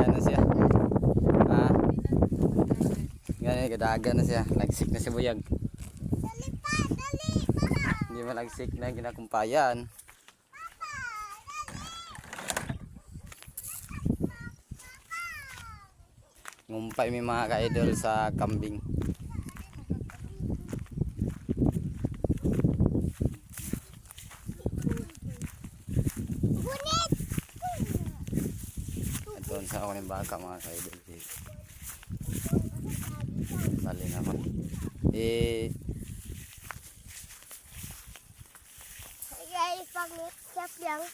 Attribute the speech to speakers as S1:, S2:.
S1: Gadagan na siya. Ha? Ganyan, gadagan na siya. Lagsik na si Buyag.
S2: Dali pa, dali pa.
S1: Hindi malagsik na ginakumpayan. Ngumpay mga ka-idol sa kambing. Ito sa ako ng baka mga ka-idol. Bali na ko. Eh,
S2: Guys, pangit. Chef yang.